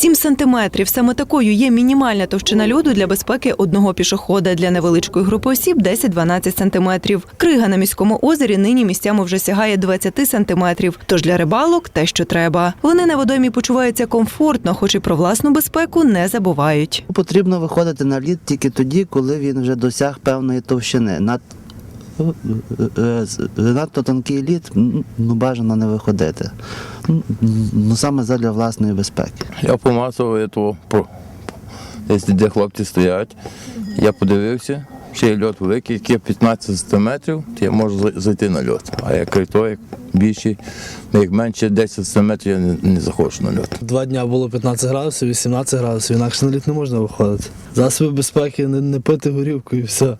7 сантиметрів. Саме такою є мінімальна товщина льоду для безпеки одного пішохода. Для невеличкої групи осіб 10-12 сантиметрів. Крига на міському озері нині місцями вже сягає 20 сантиметрів. Тож для рибалок те, що треба. Вони на водоймі почуваються комфортно, хоч і про власну безпеку не забувають. Потрібно виходити на лід тільки тоді, коли він вже досяг певної товщини. Над е, надто тонкий лід ну, бажано не виходити. Ну саме задля власної безпеки. Я помацав этого, по- десь де хлопці стоять. Я подивився, ще є льот великий, який 15 сантиметрів, то я можу зайти на льот. А як той, як більший, ну, як менше 10 сантиметрів, я не, не захочу на льот. Два дня було 15 градусів, 18 градусів, інакше на лід не можна виходити. Засоби безпеки не, не пити горівку і все.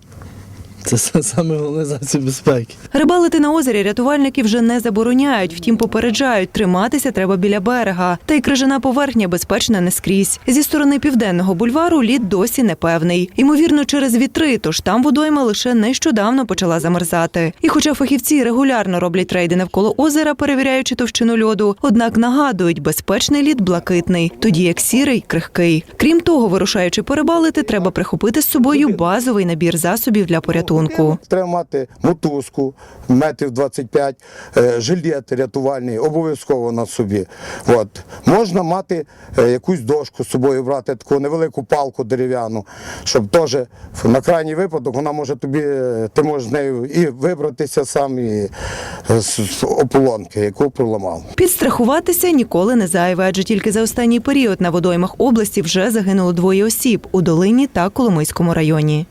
Це саме головне засіб безпеки. Рибалити на озері рятувальники вже не забороняють, втім попереджають, триматися треба біля берега. Та й крижана поверхня безпечна не скрізь. Зі сторони південного бульвару лід досі непевний. Ймовірно, через вітри, тож там водойма лише нещодавно почала замерзати. І хоча фахівці регулярно роблять рейди навколо озера, перевіряючи товщину льоду, однак нагадують, безпечний лід блакитний, тоді як сірий крихкий. Крім того, вирушаючи порибалити, треба прихопити з собою базовий набір засобів для порятунку. Треба мати мотузку метрів 25, е, жилет рятувальний, обов'язково на собі. От. Можна мати е, якусь дошку з собою, брати таку невелику палку дерев'яну, щоб теж на крайній випадок вона може тобі, е, ти можеш з нею і вибратися сам і з ополонки, яку проламав. Підстрахуватися ніколи не зайве, адже тільки за останній період на водоймах області вже загинуло двоє осіб у Долині та Коломийському районі.